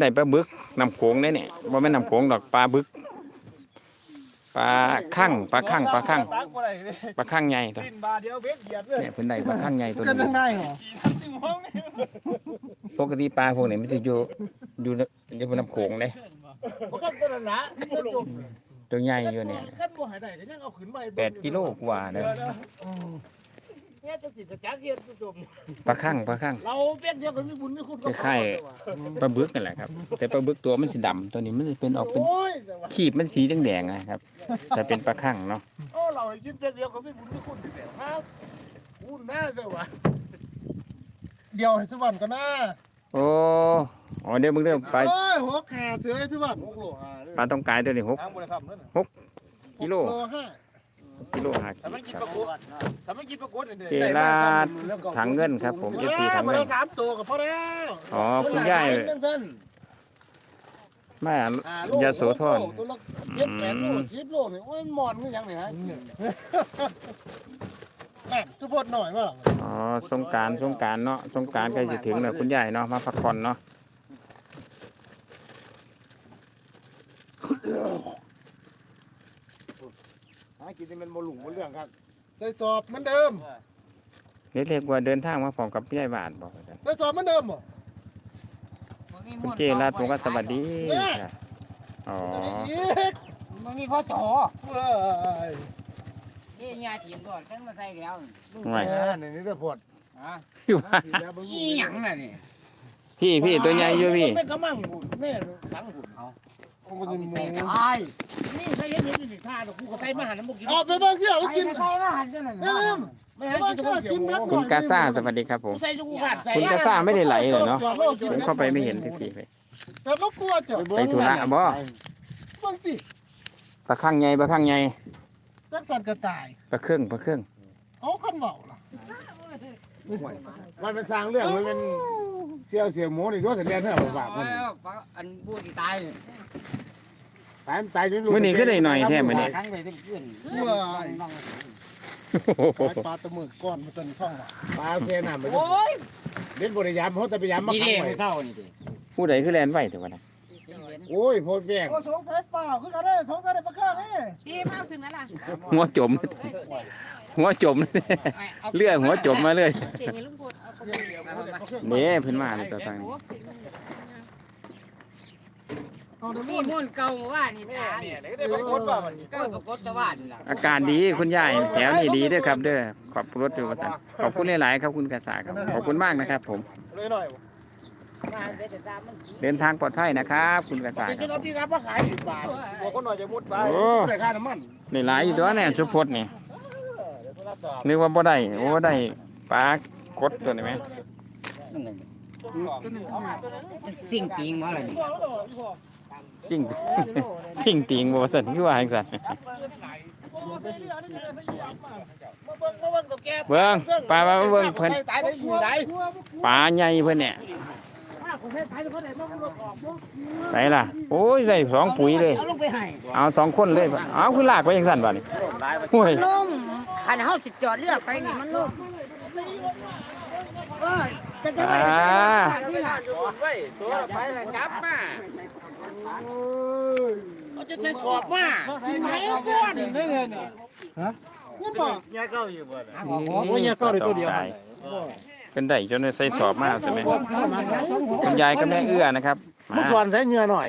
ได้ปลาบึกน้ำโขงได้เนี่ยบ่แม่นน้ำโขงดอกปลาบึกปลาคั่งปลาคั่งปลาคั่งตักบ่ได้เลยปลาคั่งใหญ่ตัวลิ้นบาเดียวเบ็ดเหยียบเลยเนี่ยเพิ่นได้ปลาคั่งใหญ่ตัวกันนี้ทั้งได้เหรอจิ้มห้องนี่ปกติปลาพวกนี้มันจะอยู่อยู่ในอยู่บนน้ำโขงเด้บ่กันตัวนั้นละตัวใหญ่อยู่เนี่ยกันบ่ให้ได้ก็ยังเอาขึ้นมาให้แปดกิโลกว่าเด้ออืม เนี่ยจะสิจะจักเฮ็ดผู้ชมปลาคั่งปลาคั่งเราเปียกเดียวก็มีบุญมีคุณคล้ายปลาบึกนั่นแหละครับ แต่ปลาบึกตัวมันสีดำตัวนี้มันจะเป็นออกเป็นโอ้ยแต่ว่าขีบมันสีแดงๆนะครับแต่เป็นปลาคั่งเนาะโอ้เราให้กินเปียกเดียวก็มีบุญมีคุณแต่ถ้าคุณแน่เด้อวะเดี๋ยวให้สวรรค์ก็น่าโอ้อ๋อเดี๋ยวมึงเริ่มไปโอ้ยหัวขาเสือให้สวรรค์6โลปลาต้องกายตัวนี้หกทางบ่ได้ครับนั่นน่ะกิโลโลห้ากิ โลห้าขีถ้ามันดกินคปรัลาบโกดถ้ามันกินปลาโกดนี่เจเด้ลาดถังเงินครับผม FC ถังเงินสามตัวก็พอแล้วอ๋อคุณยายเรื่องเส้นแม่อ่าโลยาโสธรตัวละเจ็ดแปดโลสิบโลนี่โอ้ยหมอนนี่ยังนี่ฮะแม่สุพจน์หน่อยว่าอ๋อสงกรารสงกรารเนาะสงกรารใกล้จะถึงแล้วคุณยายเนาะมาพักผ่อนเนาะหากินที่มันบ่หลุงบ่เรื่องครับใส่สอบเหมือนเดิมเรียกว่าเดินทางมาพร้อมกับพี่ยายบาทบอกว่าซั่นใส่สอบเหมือนเดิมบ่คุณเจลาดผมก็สวัสดีค่ะอ๋ออีกมันมีพ่อโจเว้ยนี่ยาถีบก่อนกันมาใส่แล้วไม่อ่านี่นี่เด้อพดอะคือว่าอีหยังน่ะนี่พี่พี่ตัวใหญ่อยู่พี่แม่กระมังพุ่นแม่ขังพุ่นเอา โอ้มันจะหมูตายนี่ใส่เห็นเห็นนี่ท่าดอกกูก็ใส่มาหันน้ำบ่กินเอาไปเบิ่งเที่ยวใครกินใครมาหันกันน่ะแม่แม่ไม่ให้กินตัวเสียหมูคุณกาซ่าสวัสดีครับผม ใส่ลูกขาดใส่คุณกาซ่าไม่ได้ไหลเลยเนาะผมเข้าไปไม่เห็นทีทีเลยแต่ลูกกลัวจ้ะไปธุระบ่บางทีปลาข้างใหญ่ปลาข้างใหญ่จักสันกระต่ายปลาเครื่องปลาเครื่องเอาคันเบาล่ะมันเป็นสร้างเรื่องมันเป็นเสียวเสียวหมูนี่ด้วยสัญญาณเท่าบาปมันอันบูที่ตายตายตายจนมื้อนี้ก็ได้หน่อยแท้มื้อนี้ ครั้งไปทั้งคืนปลาตะมือก้อนมันต้นช่องว่ะปลาเซน่ะมันโอ้ยเล่นบริยามเขาแต่พยายามมานี่ขัดิงไว้เศร้านี่ดิผู้ใดคือแลนไหวแต่ว่านะโอ้ยโพดแป้งโอ้สงสัยเปล่าคือกันเด้อสงสัยได้ปลาข้างนี่ดีมากขึ้นไหมล่ะหัวจม หัวจม เลื่อยหัวจมมาเลย เสียงไอ้ลุงพล เนี่ยวนี่เพิ่นมาเลยตัวทางนี้นี่มุ่นเก่าว่านี่ตาเนี่ยได้ปลาโกดป่ะมันก่าปรากฏว่านี่ล่ะอาการดีคุณยายแถวนี้ดีเด้อครับ เด้อขอบรถอยู่ว่าซั่นขอบคุณหลายๆครับคุณกษาครับขอบคุณมากนะครับ ผมเลยหน่อยเดินทางปลอดภัยนะครับ คุณกษาครับพี่ครับมาขายสิบบาทตัวคนหน่อยจะมุดไปโอ้ได้ค่าน้ำมันได้หลายอยู่ด้วยเนี่ยสุพจน์นี่เดี๋ยวโทรศัพท์นึกว่าบ่ได้โอ้ได้ปาก ดตัวนี้ไหมนั่นน่ะตัวนึงเอามาตัวนึงสิ่งปิงมาเลยสิ่งสิ่งติงบ่ว่าซั่นคือว่าจังซั่นมาเบิ่งมาเบิ่งตัวแกเบิ่งปลามาเบิ่งเพิ่นตายได้อยู่ไหนปลาใหญ่เพิ่นเนี่ยไหนล่ะ โอ้ยได้สองปุ๋ยเลย เอาลงไปให้เอาสองคนเลย เอาคือลากไปจังซั่นบัดนี้โอ้ยล่มคันเฮาสิจอดเรือไปนี่มันล่มเออจะจะอ่านี่ล่ะไว้ตัวไปเลยจับมาเขาจะได้สอบมาสิไหมก้อนนี่เนี่ยนี่ฮะนี่บ่เนี่ยเก้าอยู่บ่ล่ะโอ้ยก็ได้ตัวเดียวเป็นได้จนได้ใส่สอบมาใช่ไหมคุณยายกับแม่เอื้อนะครับมึงสอนใช้เหงื่อหน่อย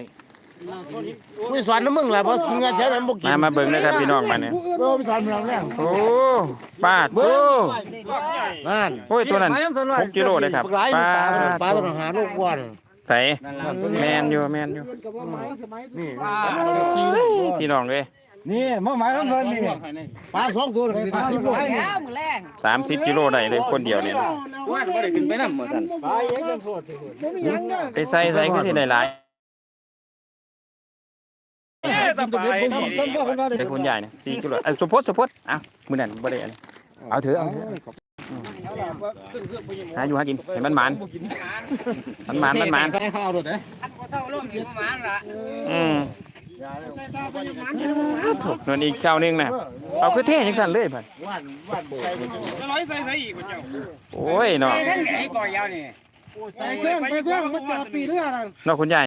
มึงสอนน้ำมึงแหละเพราะเหงื่อใช้นั้นบ่กินมามาเบิ่งนะครับพี่น้องมาเนี่ยโอ้พี่สอนมึงแรงโอ้ปาดโอ้นั่นโอ้ยตัวนั้นหกกิโลเลยครับปลาปลาต้องหาลูกวันใส่แมนอยู่แมนอยู่นี่พี่น้องเลยนี่มะหมายของเพิ่นนี่ปลาสองตัวเลยปลาสิบโลแล้วมือแรงสามสิบกิโลได้เลยคนเดียวเนี่ยว่าบ่ได้ขึ้นไปนำหมดซั่นปลาเองจังโทษไปใส่ใส่ก็สิได้หลายเอ๊ะ ตะไปนี่เป็นคุณยายเนี่ยสี่กิโลเอ้ยสุพจน์สุพจน์อ้าวมือนั่นบ่ได้อันนี้เอาเถอะเอาเถอะหาอยู่หากินเห็นมันหมานมันหมานมันหมานให้ข้าวด้วยนะเท่าล่มอยู่ประมาณละอืมนนอีกเจ้าหนึงน่ะเอาคือเท่จังสั่นเลยพ่นว่านว่านโบจะร้อยใส่ใส่อีกบ่เจ้าโอ้ยเนาะทั้งไหนบ่อยาวนี่ใส่เครื่องไปเครื่องมันจอดปีเรือนั่นเนาะคุณยาย